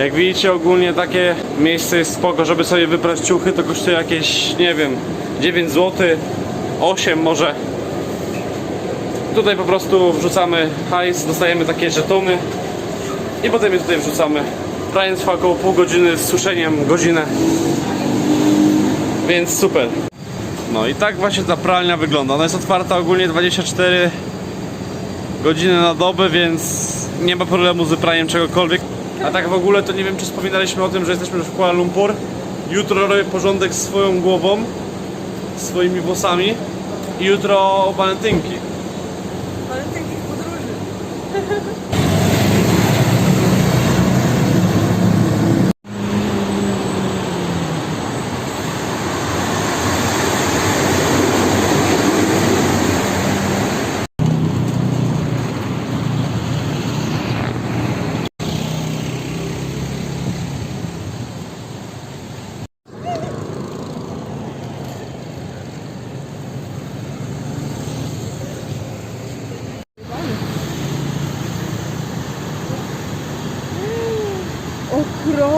Jak widzicie ogólnie takie miejsce jest spoko, żeby sobie wybrać ciuchy, to kosztuje jakieś, nie wiem, 9 zł, 8 może. Tutaj po prostu wrzucamy hajs, dostajemy takie żetony i potem je tutaj wrzucamy. Pranie trwa około pół godziny, z suszeniem godzinę. Więc super. No i tak właśnie ta pralnia wygląda. Ona jest otwarta ogólnie 24 godziny na dobę, więc nie ma problemu z praniem czegokolwiek. A tak w ogóle to nie wiem, czy wspominaliśmy o tym, że jesteśmy w Kuala Lumpur. Jutro robię porządek swoją głową, swoimi włosami i jutro walentynki. Ale takich podróży.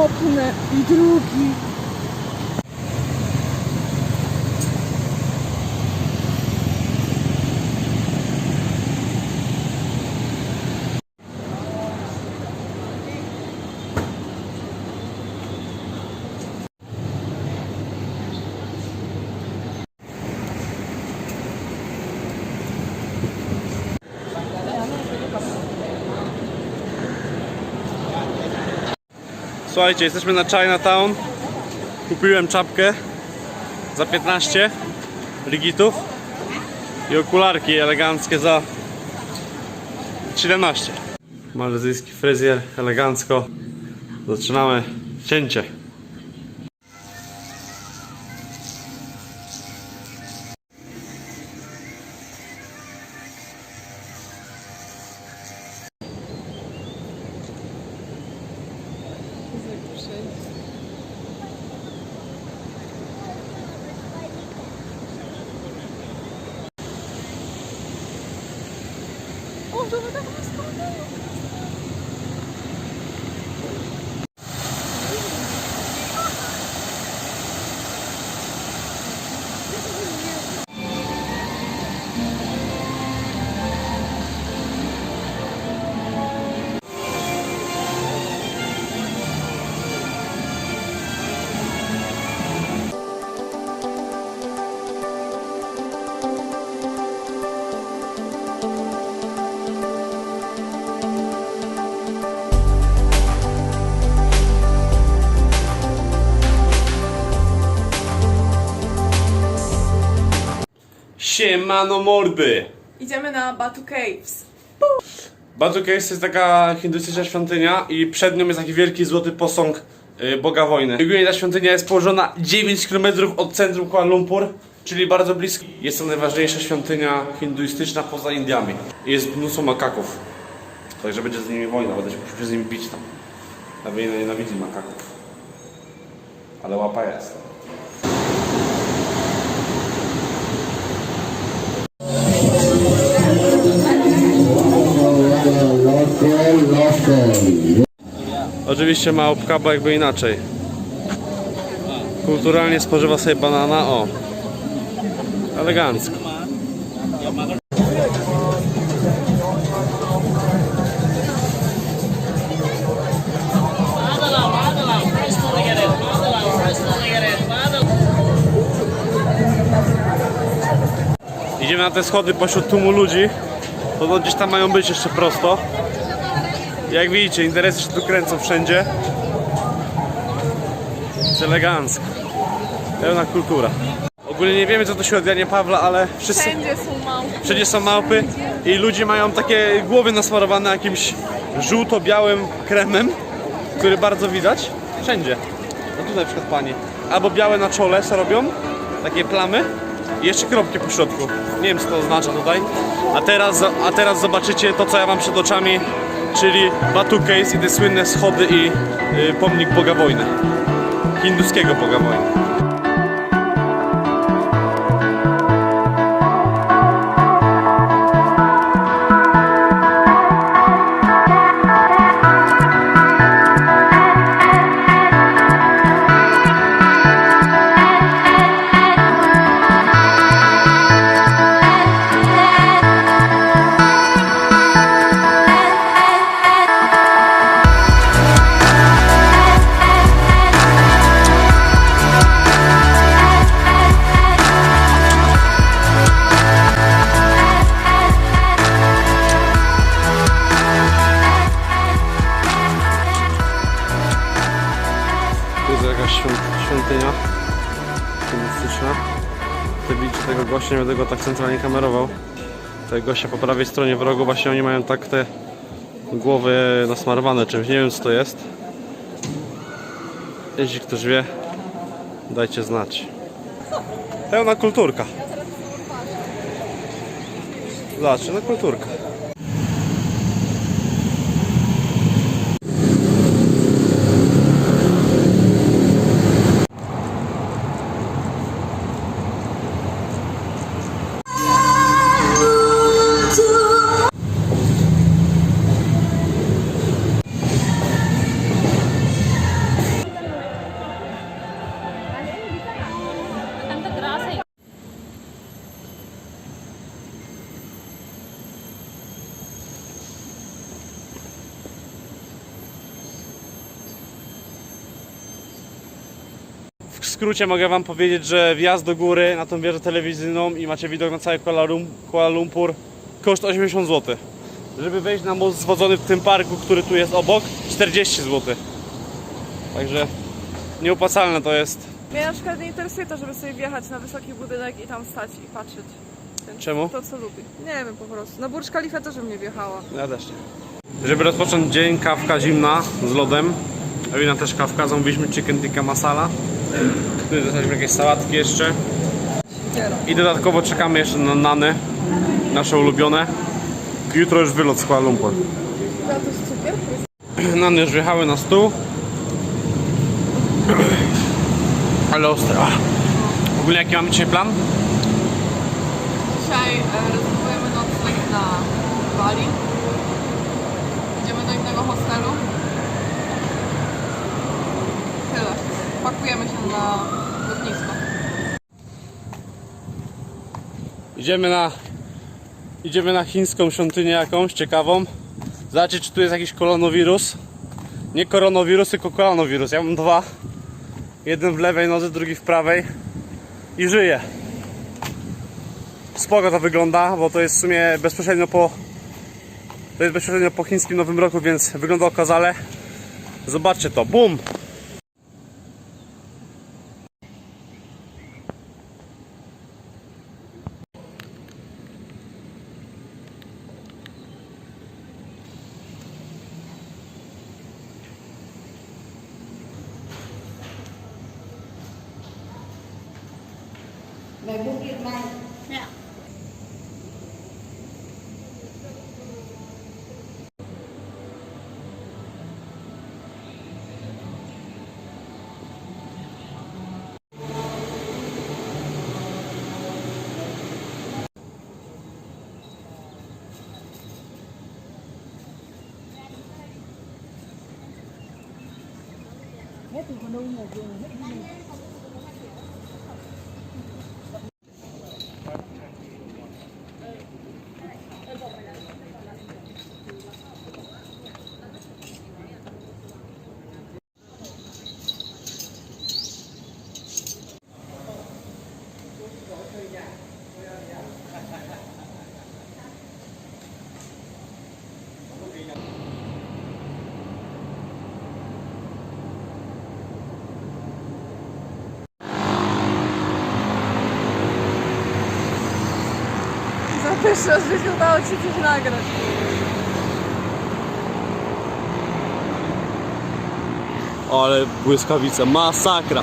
Okropne. I drugi. Słuchajcie, jesteśmy na Chinatown. Kupiłem czapkę za 15 rigitów i okularki eleganckie za 17. Malezyjski fryzjer, elegancko. Zaczynamy cięcie. O, to tak blisko. Siemano mordy! Idziemy na Batu Caves. Batu Caves to jest taka hindustyczna świątynia i przed nią jest taki wielki złoty posąg y, Boga Wojny. Ogólnie ta świątynia jest położona 9 km od centrum Kuala Lumpur, czyli bardzo blisko. Jest to najważniejsza świątynia hinduistyczna poza Indiami. Jest mnóstwo makaków. Także będzie z nimi wojna, będę się musiał z nimi bić tam. Nawina nienawidzi makaków. Ale łapa jest. Oczywiście małpka, bo jakby inaczej. Kulturalnie spożywa sobie banana, o. Elegancko. Idziemy na te schody pośród tłumu ludzi. Podobno gdzieś tam mają być jeszcze prosto. Jak widzicie, interesy się tu kręcą wszędzie. Jest elegancko. Pełna kultura. Ogólnie nie wiemy co to świątynia Pawła, ale wszyscy Wszędzie są małpy. wszędzie są małpy i ludzie mają takie głowy nasmarowane jakimś żółto-białym kremem, który bardzo widać. Wszędzie. No tutaj na przykład pani. Albo białe na czole co robią, takie plamy i jeszcze kropki po środku. Nie wiem co to oznacza tutaj. A teraz, a teraz zobaczycie to co ja mam przed oczami, czyli Batu Case i te słynne schody i y, pomnik Boga Wojny. Hinduskiego Boga Wojny. Chcę widzieć tego gościa, nie będę go tak centralnie kamerował. Tego gościa po prawej stronie w rogu, właśnie oni mają tak te głowy nasmarowane czymś, nie wiem co to jest. Jeśli ktoś wie, dajcie znać. Pełna kulturka. Zobaczcie, no kulturka. Skrócie mogę Wam powiedzieć, że wjazd do góry na tą wieżę telewizyjną i macie widok na cały Kuala Lum- Kuala Lumpur koszt 80 zł. Żeby wejść na most zwodzony w tym parku, który tu jest obok, 40 zł. Także nieopłacalne to jest. Mnie na przykład nie interesuje to, żeby sobie wjechać na wysoki budynek i tam stać i patrzeć. Ten- Czemu? To co lubię. Nie wiem po prostu. Na Burcz Khalifa też bym nie wjechała. Ja też nie. Żeby rozpocząć dzień, kawka zimna z lodem. Ewina też kawka, zamówiliśmy chicken tikka masala. Tu dostaliśmy jakieś sałatki jeszcze. I dodatkowo czekamy jeszcze na nany, nasze ulubione. Jutro już wylot z Kuala Lumpur. Nany już wjechały na stół. Ale ostre. Ach. Ogólnie jaki mamy dzisiaj plan? Dzisiaj e, rezerwujemy nocleg na Bali. Idziemy do innego hostelu. Tyle. Pakujemy się na lotnisko. Idziemy na idziemy na chińską świątynię jakąś ciekawą. Zobaczyć czy tu jest jakiś koronawirus. Nie koronawirus, tylko koronawirus. Ja mam dwa. Jeden w lewej nodze, drugi w prawej. I żyję. Spoko to wygląda, bo to jest w sumie bezpośrednio po to jest bezpośrednio po chińskim Nowym Roku, więc wygląda okazale. Zobaczcie to. Bum! này. Dạ. Hết thì còn đâu nhiều đường hết pierwszy raz w życiu udało Ci coś nagrać. Ale błyskawica, masakra.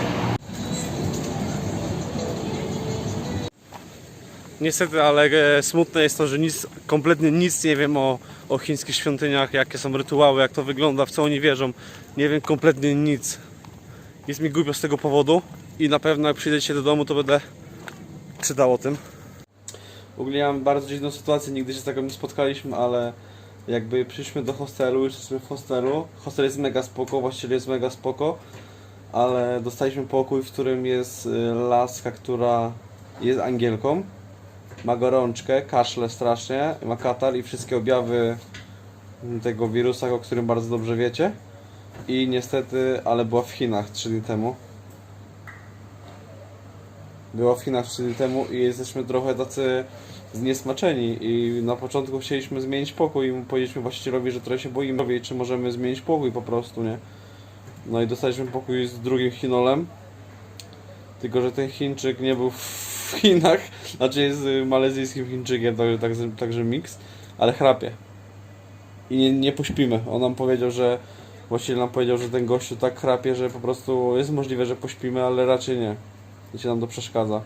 Niestety, ale e, smutne jest to, że nic, kompletnie nic nie wiem o, o chińskich świątyniach, jakie są rytuały, jak to wygląda, w co oni wierzą. Nie wiem kompletnie nic. Jest mi głupio z tego powodu i na pewno jak przyjdę się do domu, to będę czytał o tym. W ogóle bardzo dziwną sytuację, nigdy się z taką nie spotkaliśmy, ale jakby przyszliśmy do hostelu, już jesteśmy w hostelu. Hostel jest mega spoko, właściwie jest mega spoko, ale dostaliśmy pokój, w którym jest y, laska, która jest Angielką. Ma gorączkę, kaszle strasznie, ma katar i wszystkie objawy tego wirusa, o którym bardzo dobrze wiecie. I niestety, ale była w Chinach 3 dni temu. Była w Chinach 3 dni temu i jesteśmy trochę tacy zniesmaczeni i na początku chcieliśmy zmienić pokój i powiedzieliśmy właścicielowi, że trochę się boimy czy możemy zmienić pokój po prostu, nie? No i dostaliśmy pokój z drugim Chinolem, tylko że ten Chińczyk nie był w Chinach, znaczy jest malezyjskim Chińczykiem, także, także, także miks, ale chrapie. I nie, nie pośpimy. On nam powiedział, że właściciel nam powiedział, że ten gościu tak chrapie, że po prostu jest możliwe, że pośpimy, ale raczej nie. I się nam to przeszkadza.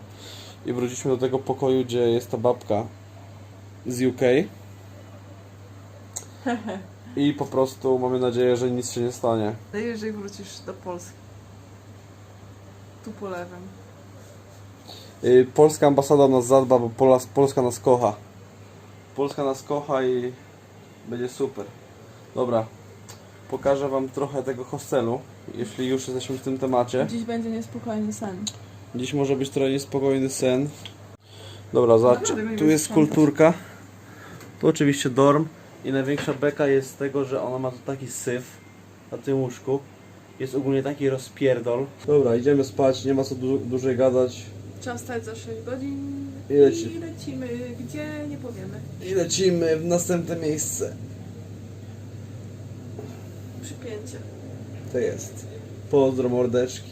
I wróciliśmy do tego pokoju, gdzie jest ta babka z UK. I po prostu mamy nadzieję, że nic się nie stanie. No i jeżeli wrócisz do Polski. Tu po lewym. Y, Polska ambasada nas zadba, bo Pola, Polska nas kocha. Polska nas kocha i będzie super. Dobra, pokażę Wam trochę tego hostelu, jeśli już jesteśmy w tym temacie. Dziś będzie niespokojny sen. Dziś może być trochę niespokojny sen. Dobra, zobacz, Naprawdę mi tu jest kulturka. Tu oczywiście dorm. I największa beka jest z tego, że ona ma tu taki syf na tym łóżku. Jest ogólnie taki rozpierdol. Dobra, idziemy spać, nie ma co du- dłużej gadać. Trzeba wstać za 6 godzin I leci- i lecimy. Gdzie? Nie powiemy. I lecimy w następne miejsce. Przypięcie. To jest. Pozdro mordeczki.